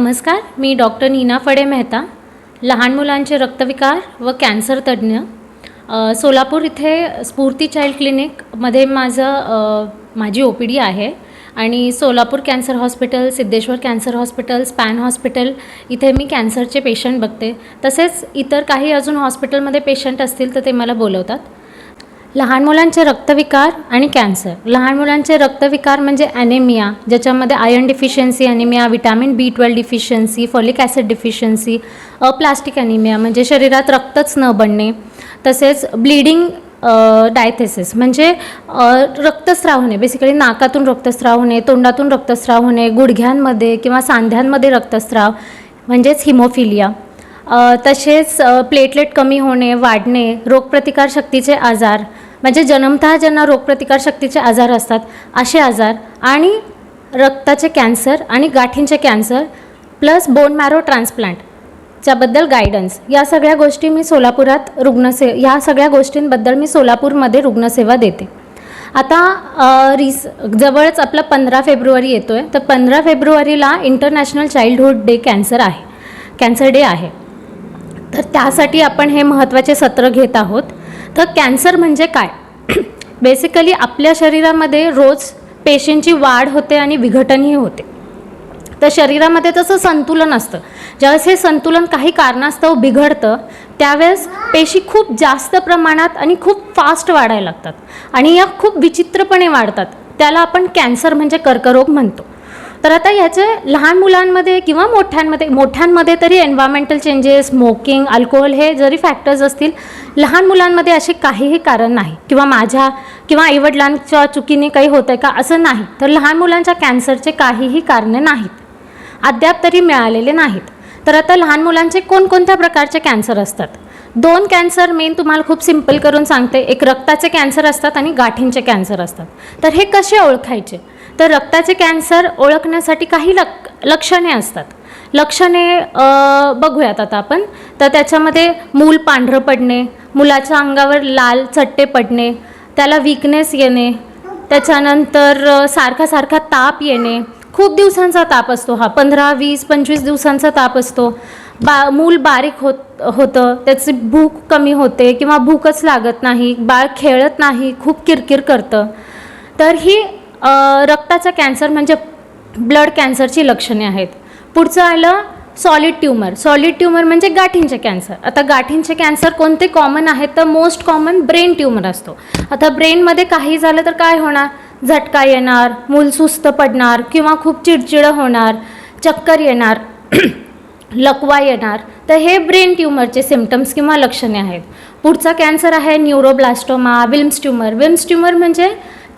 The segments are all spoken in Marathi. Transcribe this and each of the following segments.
नमस्कार मी डॉक्टर नीना फडे मेहता लहान मुलांचे रक्तविकार व कॅन्सर तज्ज्ञ. सोलापूर इथे स्फूर्ती चाइल्ड क्लिनिकमध्ये माझं माझी ओ पी डी आहे आणि Solapur cancer hospital Siddheshwar cancer hospital span hospital इथे मी कॅन्सरचे पेशंट बघते. तसेच इतर काही अजून हॉस्पिटलमध्ये पेशंट असतील तर ते मला बोलवतात. लहान मुलांचे रक्तविकार आणि कॅन्सर. लहान मुलांचे रक्तविकार म्हणजे ॲनेमिया ज्याच्यामध्ये iron deficiency anaemia vitamin B twelve deficiency folic acid deficiency aplastic anaemia म्हणजे शरीरात रक्तच न बनणे. तसेच ब्लिडिंग डायथेसिस म्हणजे रक्तस्राव होणे. बेसिकली नाकातून रक्तस्राव होणे तोंडातून रक्तस्राव होणे गुडघ्यांमध्ये किंवा सांध्यांमध्ये रक्तस्राव म्हणजेच हिमोफिलिया तसेच प्लेटलेट कमी होणे वाढणे रोगप्रतिकार शक्तीचे आजार म्हणजे जन्मतः ज्यांना रोगप्रतिकार शक्तीचे आजार असतात असे आजार आणि रक्ताचे कॅन्सर आणि गाठींचे cancer plus bone marrow transplant च्याबद्दल guidance या सगळ्या गोष्टी मी सोलापुरात रुग्णसे ह्या सगळ्या गोष्टींबद्दल मी सोलापूरमध्ये रुग्णसेवा देते. आता रिस जवळच आपला पंधरा फेब्रुवारी येतो आहे तर पंधरा फेब्रुवारीला इंटरनॅशनल चाइल्डहुड डे कॅन्सर आहे. कॅन्सर डे आहे. तर त्यासाठी आपण हे महत्त्वाचे सत्र घेत आहोत. तर कॅन्सर म्हणजे काय? बेसिकली आपल्या शरीरामध्ये रोज पेशींची वाढ होते आणि विघटनही होते. तर शरीरामध्ये तसं संतुलन असतं. ज्यावेळेस हे संतुलन काही कारणास्तव बिघडतं त्यावेळेस पेशी खूप जास्त प्रमाणात आणि खूप फास्ट वाढायला लागतात. आणि या खूप विचित्रपणे वाढतात. त्याला आपण कॅन्सर म्हणजे कर्करोग म्हणतो. तर आता ह्याचे लहान मुलांमध्ये किंवा मोठ्यांमध्ये मोठ्यांमध्ये तरी एन्व्हायरमेंटल चेंजेस स्मोकिंग अल्कोहोल हे जरी फॅक्टर्स असतील लहान मुलांमध्ये असे काहीही कारण नाही. किंवा माझ्या किंवा आईवडिलांच्या चुकीने काही होतं आहे का असं नाही तर लहान मुलांच्या कॅन्सरचे काहीही कारणे नाहीत. अद्याप तरी मिळालेले नाहीत. तर आता लहान मुलांचे कोणकोणत्या प्रकारचे कॅन्सर असतात? दोन कॅन्सर मेन तुम्हाला खूप सिंपल करून सांगते. एक रक्ताचे कॅन्सर असतात आणि गाठींचे कॅन्सर असतात. तर हे कसे ओळखायचे? तर रक्ताचे कॅन्सर ओळखण्यासाठी काही लक लक्षणे असतात. लक्षणे बघूयात आता आपण. तर त्याच्यामध्ये मूल पांढरं पडणे मुलाच्या अंगावर लाल चट्टे पडणे त्याला विकनेस येणे त्याच्यानंतर सारखा सारखा ताप येणे. खूप दिवसांचा ताप असतो हा. पंधरा वीस पंचवीस दिवसांचा ताप असतो. बा मूल बारीक होत होतं. त्याची भूक कमी होते किंवा भूकच लागत नाही. बाळ खेळत नाही. खूप किरकिर करतं. तर ही रक्ताचा कॅन्सर म्हणजे ब्लड कॅन्सरची लक्षणे आहेत. पुढचं आलं सॉलिड ट्यूमर सॉलिड ट्यूमर म्हणजे गाठींचे कॅन्सर. आता गाठींचे कॅन्सर कोणते कॉमन आहेत? तर मोस्ट कॉमन ब्रेन ट्यूमर असतो. आता ब्रेनमध्ये काही झालं तर काय होणार? झटका येणार मूल सुस्त पडणार किंवा खूप चिडचिडं होणार चक्कर येणार लकवा येणार. तर हे ब्रेन ट्यूमरचे सिमटम्स किंवा लक्षणे आहेत. पुढचा कॅन्सर आहे neuroblastoma Wilms tumour Wilms tumour म्हणजे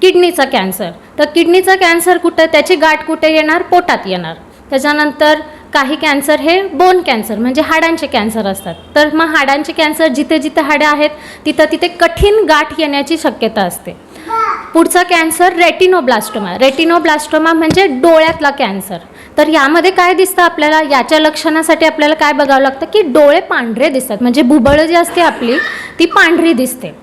किडनीचा कॅन्सर. तर किडनीचा कॅन्सर कुठं त्याची गाठ कुठे येणार? पोटात येणार. त्याच्यानंतर काही कॅन्सर हे बोन कॅन्सर म्हणजे हाडांचे कॅन्सर असतात. तर मग हाडांचे कॅन्सर जिथे जिथे हाडे आहेत तिथं तिथे कठीण गाठ येण्याची शक्यता असते. पुढचा कॅन्सर रेटिनोब्लास्टोमा. रेटिनोब्लास्टोमा म्हणजे डोळ्यातला कॅन्सर. तर यामध्ये काय दिसतं आपल्याला? याच्या लक्षणासाठी आपल्याला काय बघावं लागतं की डोळे पांढरे दिसतात. म्हणजे भुबळं जी असते आपली ती पांढरी दिसते.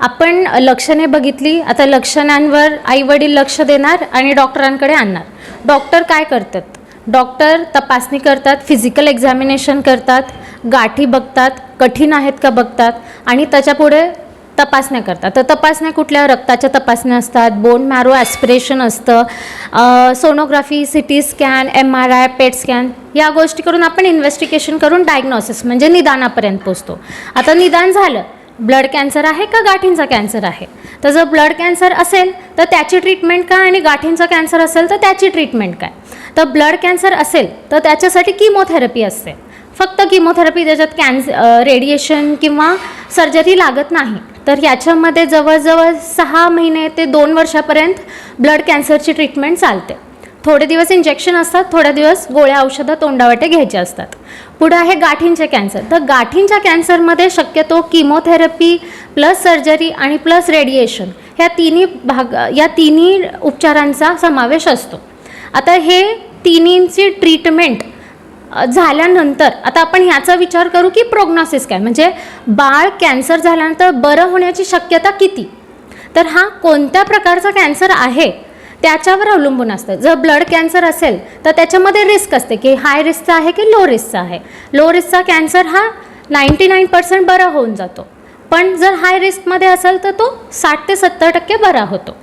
आपण लक्षणे बघितली आता लक्षणांवर आईवडील लक्ष देणार आणि डॉक्टरांकडे आणणार. डॉक्टर काय करतात? डॉक्टर तपासणी करतात फिजिकल एक्झामिनेशन करतात गाठी बघतात कठीण आहेत का बघतात आणि त्याच्यापुढे तपासण्या करतात. तर तपासण्या कुठल्या? रक्ताच्या तपासण्या असतात बोन मॅरो ॲस्पिरेशन असतं sonography C T scan M R I PET scan या गोष्टी करून आपण इन्व्हेस्टिगेशन करून डायग्नॉसिस म्हणजे निदानापर्यंत पोचतो. आता निदान झालं ब्लड कॅन्सर आहे का गाठींचा कॅन्सर आहे? तर जर ब्लड कॅन्सर असेल तर त्याची ट्रीटमेंट काय आणि गाठींचा कॅन्सर असेल तर त्याची ट्रीटमेंट काय? तर ब्लड कॅन्सर असेल तर त्याच्यासाठी किमोथेरपी असते. फक्त किमोथेरपी त्याच्यात कॅन्स रेडिएशन किंवा सर्जरी लागत नाही तर याच्यामध्ये जवळजवळ सहा महिने ते दोन वर्षापर्यंत ब्लड कॅन्सरची ट्रीटमेंट चालते. थोडे दिवस इंजेक्शन असतात थोडे दिवस गोळ्या औषधं तोंडावाटे घ्यायचे असतात. पुढं आहे गाठींचे कॅन्सर. तर गाठींच्या कॅन्सरमध्ये शक्यतो किमोथेरपी प्लस सर्जरी आणि प्लस रेडिएशन ह्या तिन्ही भाग या तिन्ही उपचारांचा समावेश असतो. आता हे तिन्हींची ट्रीटमेंट झाल्यानंतर आता आपण ह्याचा विचार करू की प्रोग्नॉसिस काय? म्हणजे बाळ कॅन्सर झाल्यानंतर बरं होण्याची शक्यता किती? तर हा कोणत्या प्रकारचा कॅन्सर आहे? त्याच्यावर अवलंबून असतं. जर ब्लड कॅन्सर असेल तर त्याच्यामध्ये रिस्क असते की हाय रिस्कचा आहे की लो रिस्कचा आहे. लो रिस्कचा कॅन्सर हा नाईंटी नाईन पर्सेंट बरा होऊन जातो. पण जर हाय रिस्कमध्ये असेल तर तो साठ ते सत्तर टक्के बरा होतो.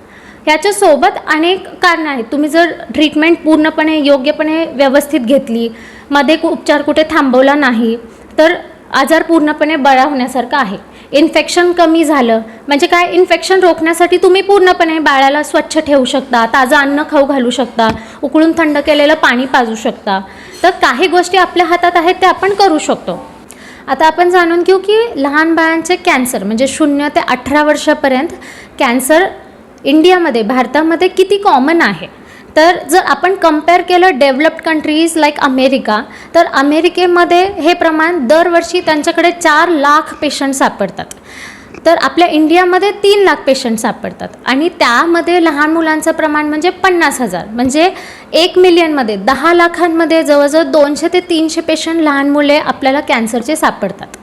ह्याच्यासोबत अनेक कारणं आहेत. तुम्ही जर ट्रीटमेंट पूर्णपणे योग्यपणे व्यवस्थित घेतली मध्ये कु- उपचार कुठे थांबवला नाही तर आजार पूर्णपणे बरा होण्यासारखा आहे. इन्फेक्शन कमी झालं. म्हणजे काय? इन्फेक्शन रोखण्यासाठी तुम्ही पूर्णपणे बाळाला स्वच्छ ठेवू शकता ताजं अन्न खाऊ घालू शकता उकळून थंड केलेलं पाणी पाजू शकता. तर काही गोष्टी आपल्या हातात आहेत त्या आपण करू शकतो. आता आपण जाणून घेऊ की लहान बाळांचे कॅन्सर म्हणजे शून्य ते अठरा वर्षापर्यंत कॅन्सर इंडियामध्ये भारतामध्ये किती कॉमन आहे? तर जर आपण कंपेअर केलं डेव्हलप्ड कंट्रीज लाईक अमेरिका तर अमेरिकेमध्ये हे प्रमाण दरवर्षी त्यांच्याकडे चार लाख पेशंट सापडतात. तर आपल्या इंडियामध्ये तीन लाख पेशंट सापडतात. आणि त्यामध्ये लहान मुलांचं प्रमाण म्हणजे पन्नास हजार. म्हणजे एक मिलियनमध्ये दहा लाखांमध्ये जवळजवळ दोनशे ते तीनशे पेशंट लहान मुले आपल्याला कॅन्सरचे सापडतात.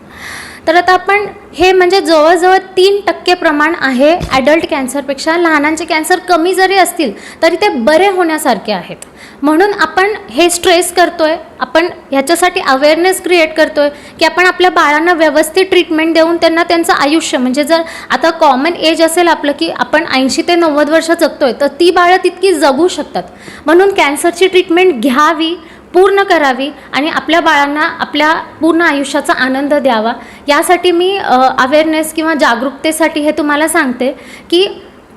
तर आता आपण हे म्हणजे जवळजवळ तीन टक्के प्रमाण आहे ॲडल्ट कॅन्सरपेक्षा लहानांचे कॅन्सर कमी जरी असतील तरी ते बरे होण्यासारखे आहेत. म्हणून आपण हे स्ट्रेस करतो आहे आपण ह्याच्यासाठी अवेअरनेस क्रिएट करतो आहे की आपण आपल्या बाळांना व्यवस्थित ट्रीटमेंट देऊन त्यांना त्यांचं आयुष्य म्हणजे जर आता कॉमन एज असेल आपलं की आपण ऐंशी ते नव्वद वर्ष जगतो आहे तर ती बाळं तितकी जगू शकतात. म्हणून कॅन्सरची ट्रीटमेंट घ्यावी पूर्ण करावी आणि आपल्या बाळांना आपल्या पूर्ण आयुष्याचा आनंद द्यावा. यासाठी मी अवेअरनेस किंवा जागरूकतेसाठी हे तुम्हाला सांगते की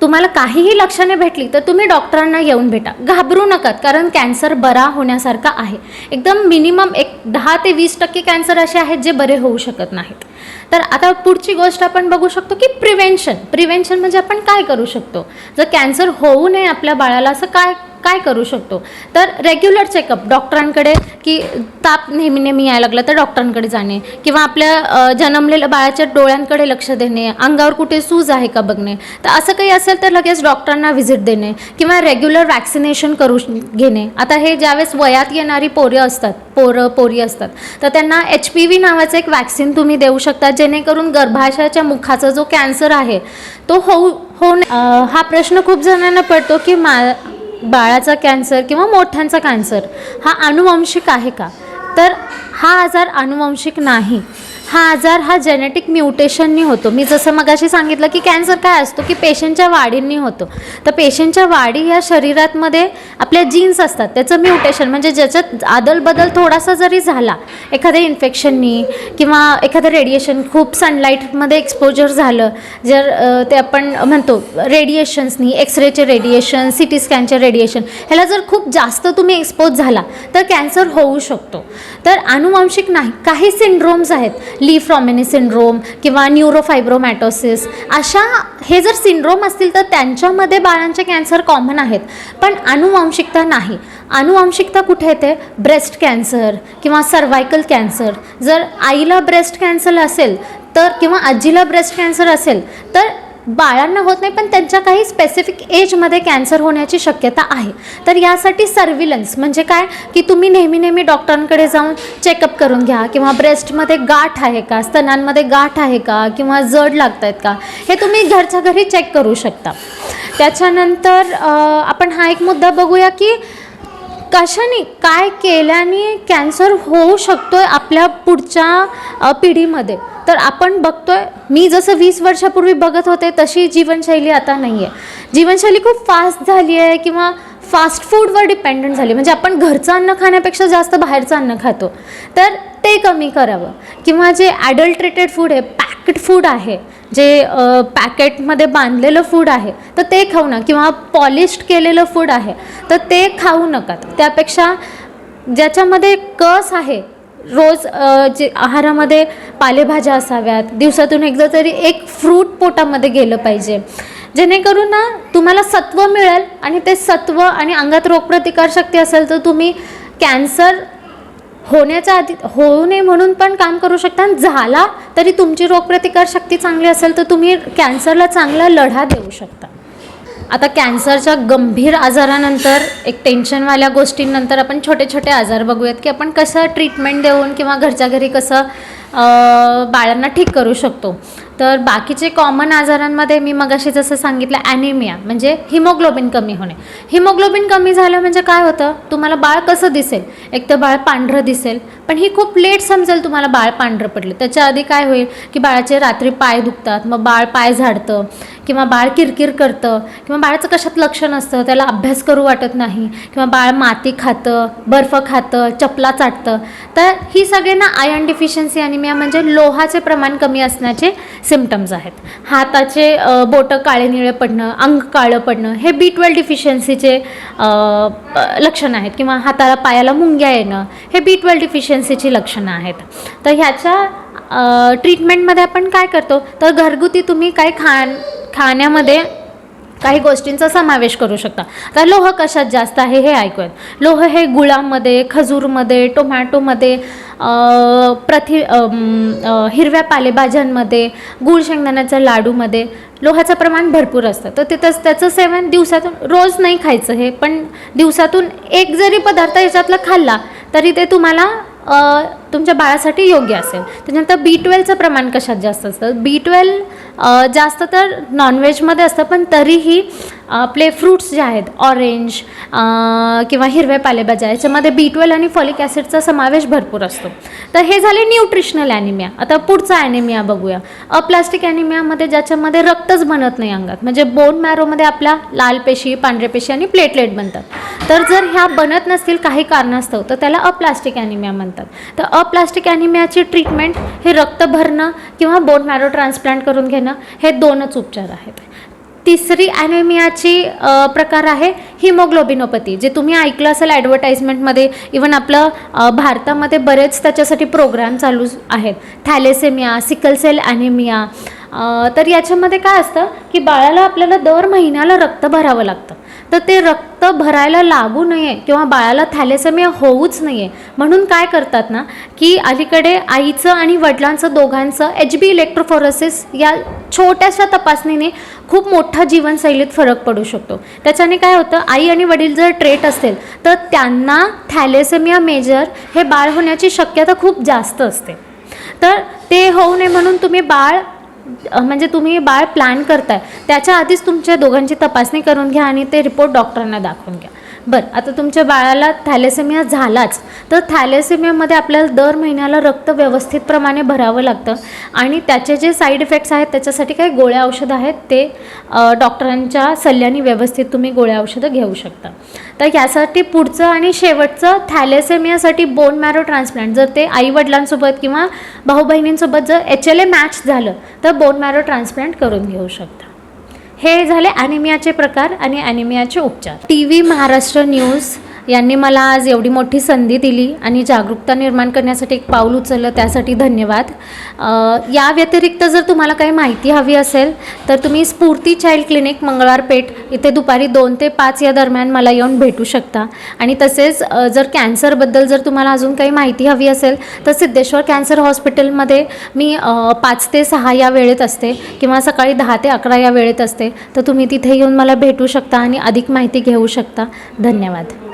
तुम्हाला काहीही लक्षणे भेटली तर तुम्ही डॉक्टरांना येऊन भेटा. घाबरू नका कारण कॅन्सर बरा होण्यासारखा आहे. एकदम मिनिमम एक दहा ते वीस टक्के कॅन्सर असे आहेत जे बरे होऊ शकत नाहीत. तर आता पुढची गोष्ट आपण बघू शकतो की प्रिव्हेन्शन प्रिव्हेन्शन म्हणजे आपण काय करू शकतो? जर कॅन्सर होऊ नये आपल्या बाळाला असं काय काय करू शकतो? तर रेग्युलर चेकअप डॉक्टरांकडे की ताप नेहमी नेहमी यायला लागला तर डॉक्टरांकडे जाणे किंवा आपल्या जन्मलेल्या बाळाच्या डोळ्यांकडे लक्ष देणे अंगावर कुठे सूज आहे का बघणे? तर असं काही असेल तर लगेच डॉक्टरांना व्हिजिट देणे किंवा रेग्युलर वॅक्सिनेशन करू घेणे. आता हे ज्यावेळेस वयात येणारी पोरं असतात पोरं पोरी असतात. तर त्यांना एच पी व्ही नावाचं एक वॅक्सिन तुम्ही देऊ शकता जेणेकरून गर्भाशयाच्या मुखाचा जो कॅन्सर आहे तो होऊ हो हा प्रश्न खूप जणांना पडतो की मा बाळाचा कॅन्सर किंवा मोठ्यांचा कॅन्सर हा अनुवंशिक आहे का? तर हा आजार अनुवंशिक नाही. हा आजार हा जेनेटिक म्युटेशननी होतो. मी जसं मगाशी सांगितलं की कॅन्सर काय असतो? की पेशंटच्या वाढींनी होतो. तर पेशंटच्या वाढी या शरीरातमध्ये आपल्या जीन्स असतात. त्याचं म्युटेशन म्हणजे ज्याच्यात आदलबदल थोडासा जरी झाला एखाद्या इन्फेक्शननी किंवा एखादं रेडिएशन खूप सनलाईटमध्ये एक्सपोजर झालं जर ते आपण म्हणतो रेडिएशन्सनी एक्सरेचे रेडिएशन सी टी स्कॅनचे रेडिएशन ह्याला जर खूप जास्त तुम्ही एक्सपोज झाला तर कॅन्सर होऊ शकतो. तर अनुवांशिक नाही. काही सिंड्रोम्स आहेत ली फ्रॉमेनी सिंड्रोम किंवा न्यूरोफायब्रोमॅटोसिस अशा हे जर सिंड्रोम असतील तर त्यांच्यामध्ये बाळांचे कॅन्सर कॉमन आहेत. पण अनुवांशिकता नाही. अनुवांशिकता कुठे येते? ब्रेस्ट कॅन्सर किंवा सर्वायकल कॅन्सर जर आईला ब्रेस्ट कॅन्सर असेल तर किंवा आजीला ब्रेस्ट कॅन्सर असेल तर बाळांना होत नाही पण त्यांच्या काही स्पेसिफिक एजमध्ये कॅन्सर होण्याची शक्यता आहे. तर यासाठी सर्व्हिलन्स म्हणजे काय? की तुम्ही नेहमी नेहमी डॉक्टरांकडे जाऊन चेकअप करून घ्या किंवा ब्रेस्टमध्ये गाठ आहे का? स्तनांमध्ये गाठ आहे का? किंवा जड लागत आहेत का? हे तुम्ही घरच्या घरी चेक करू शकता. त्याच्यानंतर आपण हा एक मुद्दा बघूया की कशाने काय केल्याने कॅन्सर होऊ शकतोय आपल्या पुढच्या पिढीमध्ये? तर आपण बघतोय मी जसं वीस वर्षापूर्वी बघत होते तशी जीवनशैली आता नाही आहे जीवनशैली खूप फास्ट झाली आहे किंवा फास्ट फूडवर डिपेंडंट झाली. म्हणजे आपण घरचं अन्न खाण्यापेक्षा जास्त बाहेरचं अन्न खातो. तर ते कमी करावं. किंवा जे ॲडल्ट्रेटेड फूड आहे पॅकेट फूड आहे जे पॅकेटमध्ये बांधलेलं फूड आहे तर ते खाऊ नका. किंवा पॉलिश्ड केलेलं फूड आहे तर ते खाऊ नका. त्यापेक्षा ज्याच्यामध्ये कस आहे रोज जे आहारामध्ये पालेभाज्या असाव्यात दिवसातून एकदा तरी एक फ्रूट पोटामध्ये गेलं पाहिजे. जेणेकरून ना तुम्हाला सत्व मिळेल आणि ते सत्व आणि अंगात रोगप्रतिकारशक्ती असेल तर तुम्ही कॅन्सर होण्याच्या आधी होऊ नये म्हणून पण काम करू शकता आणि झाला तरी तुमची रोगप्रतिकारशक्ती चांगली असेल तर तुम्ही कॅन्सरला चांगला लढा देऊ शकता. आता कॅन्सरच्या गंभीर आजारानंतर एक टेन्शनवाल्या गोष्टींनंतर आपण छोटे छोटे आजार बघूयात की आपण कसं ट्रीटमेंट देऊन किंवा घरच्या घरी कसं बाळांना ठीक करू शकतो. तर बाकीचे कॉमन आजारांमध्ये मी मगाशी जसं सांगितलं ॲनिमिया म्हणजे हिमोग्लोबिन कमी होणे. हिमोग्लोबिन कमी झालं म्हणजे काय होतं? तुम्हाला बाळ कसं दिसेल? एक तर बाळ पांढरं दिसेल पण ही खूप लेट समजेल तुम्हाला बाळ पांढरं पडलं. त्याच्या आधी काय होईल की बाळाचे रात्री पाय दुखतात मग बाळ पाय झाडतं किंवा बाळ किरकिर करतं किंवा बाळाचं कशात लक्ष नसतं त्याला अभ्यास करू वाटत नाही किंवा बाळ माती खातं बर्फ खातं चपला चाटतं तर ही सगळे ना आयर्न डिफिशियन्सी आणि ॲनिमिया म्हणजे लोहाचे प्रमाण कमी असण्याचे सिमटम्स आहेत. हाताचे बोटं काळे निळे पडणं अंग काळं पडणं हे बी ट्वेल्व डिफिशियन्सीचे लक्षणं आहेत किंवा हाताला पायाला मुंग्या येणं हे बी ट्वेल्व डिफिशियन्सीची लक्षणं आहेत. तर ह्याच्या ट्रीटमेंटमध्ये आपण काय करतो? तर घरगुती तुम्ही काही खाण खाण्यामध्ये काही गोष्टींचा समावेश करू शकता. तर लोह कशात जास्त आहे हे ऐकूयात. लोह हे गुळामध्ये खजूरमध्ये टोमॅटोमध्ये प्रथि हिरव्या पालेभाज्यांमध्ये गुळ शेंगदाण्याच्या लाडूमध्ये लोहाचं प्रमाण भरपूर असतं. तर तिथंच त्याचं सेवन दिवसातून रोज नाही खायचं हे पण दिवसातून एक जरी पदार्थ याच्यातला खाल्ला तरी ते तुम्हाला तुमच्या बाळासाठी योग्य असेल. त्याच्यानंतर बी ट्वेल्वचं प्रमाण कशात जास्त असतं? बी ट्वेल्व जास्त तर नॉनव्हेजमध्ये असतं पण तरीही आपले फ्रूट्स जे आहेत ऑरेंज किंवा हिरव्या पालेभाज्या याच्यामध्ये बी ट्वेल्व आणि फॉलिक ॲसिडचा समावेश भरपूर असतो. तर हे झाले न्यूट्रिशनल ॲनिमिया आता पुढचा ॲनिमिया बघूया. अप्लास्टिक ॲनिमियामध्ये ज्याच्यामध्ये रक्तच बनत नाही अंगात. म्हणजे बोन मॅरोमध्ये आपल्या लाल पेशी पांढऱ्या पेशी आणि प्लेटलेट बनतात. तर जर ह्या बनत नसतील काही कारणास्तव तर त्याला अप्लास्टिक ॲनिमिया म्हणतात. तर अप्लास्टिक ॲनिमियाची ट्रीटमेंट हे रक्त भरणं किंवा बोन मॅरो ट्रान्सप्लांट करून घेणं हे दोनच उपचार आहेत. तिसरी ॲनेमियाची प्रकार आहे हिमोग्लोबिनोपॅथी जे तुम्ही ऐकलं असेल ॲडव्हर्टाईजमेंटमध्ये इवन आपलं भारतामध्ये बरेच त्याच्यासाठी प्रोग्राम चालू आहेत. थॅलेसेमिया सिकलसेल ॲनेमिया तर याच्यामध्ये काय असतं की बाळाला आपल्याला दर महिन्याला रक्त भरावं लागतं. तर ते रक्त भरायला लागू नये किंवा बाळाला थॅलेसेमिया होऊच नये. म्हणून काय करतात ना की अलीकडे आईचं आणि वडिलांचं दोघांचं एच बी इलेक्ट्रोफोरोसिस या छोट्याशा तपासणीने खूप मोठा जीवनशैलीत फरक पडू शकतो. त्याच्याने काय होतं आई आणि वडील जर ट्रेट असतील तर त्यांना थॅलेसेमिया मेजर हे बाळ होण्याची शक्यता खूप जास्त असते. तर ते होऊ नये म्हणून तुम्ही बाळ म्हणजे तुम्ही बाळ प्लॅन करताय त्याच्या आधीच तुमच्या दोघांची तपासणी करून घ्या आणि ते रिपोर्ट डॉक्टरांना दाखवून घ्या. बरं आता तुमच्या बाळाला थॅलेसेमिया झालाच तर थॅलेसेमियामध्ये आपल्याला दर महिन्याला रक्त व्यवस्थित प्रमाणे भरावं लागतं. आणि त्याचे जे साईड इफेक्ट्स आहेत त्याच्यासाठी काही गोळ्या औषधं आहेत ते डॉक्टरांच्या सल्ल्याने व्यवस्थित तुम्ही गोळ्या औषधं घेऊ शकता. तर यासाठी पुढचं आणि शेवटचं थॅलेसेमियासाठी बोन मॅरो ट्रान्सप्लांट जर ते आईवडिलांसोबत किंवा भाऊ बहिणींसोबत जर एच एल ए मॅच झालं तर बोन मॅरो ट्रान्सप्लांट करून घेऊ शकता. हे झाले ॲनिमियाचे प्रकार आणि ॲनिमियाचे उपचार. टी व्ही महाराष्ट्र न्यूज यांनी मला आज एवढी मोठी संधी दिली आणि जागरूकता निर्माण करण्यासाठी एक पाऊल उचललं त्यासाठी धन्यवाद. या व्यतिरिक्त जर तुम्हाला काही माहिती हवी असेल तर तुम्ही स्फूर्ती चाइल्ड क्लिनिक मंगळवार पेठ इथे दुपारी दोन ते पाच या दरम्यान मला येऊन भेटू शकता. आणि तसेच जर कॅन्सरबद्दल जर तुम्हाला अजून काही माहिती हवी असेल तर सिद्धेश्वर कॅन्सर हॉस्पिटलमध्ये मी पाच ते सहा या वेळेत असते किंवा सकाळी दहा ते अकरा या वेळेत असते तर तुम्ही तिथे येऊन मला भेटू शकता आणि अधिक माहिती घेऊ शकता. धन्यवाद.